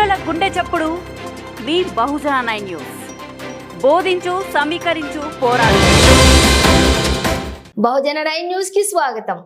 గుండె చప్పుడు మీ బహుజన nine news. బోధించు సమీకరించు పోరాడు. బహుజన నైన్ న్యూస్కి స్వాగతం.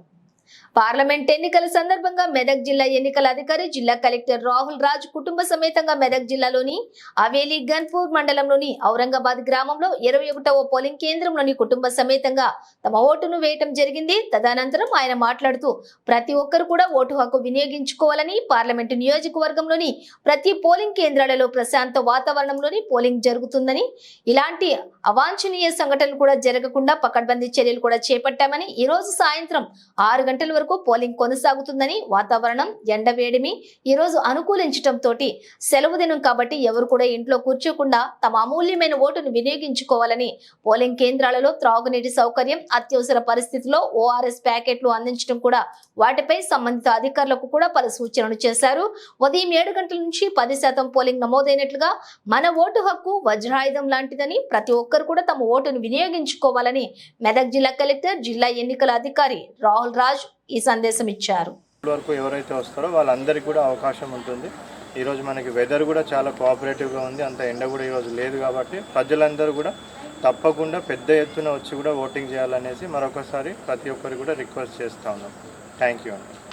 పార్లమెంట్ ఎన్నికల సందర్భంగా మెదక్ జిల్లా ఎన్నికల అధికారి జిల్లా కలెక్టర్ రాహుల్ రాజ్ కుటుంబ సమేతంగా మెదక్ జిల్లాలోని అవేలి గన్పూర్ మండలంలోని ఔరంగాబాద్ గ్రామంలో ఇరవై ఒకటవ పోలింగ్ కేంద్రంలోని కుటుంబ సమేతంగా తమ ఓటును వేయటం జరిగింది. తదనంతరం ఆయన మాట్లాడుతూ ప్రతి ఒక్కరు కూడా ఓటు హక్కు వినియోగించుకోవాలని పార్లమెంటు నియోజకవర్గంలోని ప్రతి పోలింగ్ కేంద్రాలలో ప్రశాంత వాతావరణంలోని పోలింగ్ జరుగుతుందని ఇలాంటి అవాంఛనీయ సంఘటనలు కూడా జరగకుండా పకడ్బందీ చర్యలు కూడా చేపట్టామని ఈ రోజు సాయంత్రం ఆరు గంటల వరకు పోలింగ్ కొనసాగుతుందని వాతావరణం ఎండ ఈరోజు ఈ రోజు అనుకూలించటం తోటి సెలవు దినం కాబట్టి ఎవరు కూడా ఇంట్లో కూర్చోకుండా తమ అమూల్యమైన ఓటును వినియోగించుకోవాలని పోలింగ్ కేంద్రాలలో త్రాగునీటి సౌకర్యం అత్యవసర పరిస్థితుల్లో ఓఆర్ఎస్ ప్యాకెట్లు అందించడం కూడా వాటిపై సంబంధిత అధికారులకు కూడా పలు సూచనలు చేశారు. ఉదయం ఏడు గంటల నుంచి పది శాతం పోలింగ్ నమోదైనట్లుగా మన ఓటు హక్కు వజ్రాయుధం లాంటిదని ప్రతి ఒక్కరు కూడా తమ ఓటును వినియోగించుకోవాలని మెదక్ జిల్లా కలెక్టర్ జిల్లా ఎన్నికల అధికారి రాహుల్ రాజ్ ఈ సందేశం ఇచ్చారు. వరకు ఎవరైతే వస్తారో వాళ్ళందరికీ కూడా అవకాశం ఉంటుంది. ఈరోజు మనకి వెదర్ కూడా చాలా కోఆపరేటివ్గా ఉంది. అంత ఎండ కూడా ఈరోజు లేదు కాబట్టి ప్రజలందరూ కూడా తప్పకుండా పెద్ద ఎత్తున వచ్చి కూడా ఓటింగ్ చేయాలనేసి మరొకసారి ప్రతి ఒక్కరు కూడా రిక్వెస్ట్ చేస్తా ఉన్నాం. థ్యాంక్ యూ అండి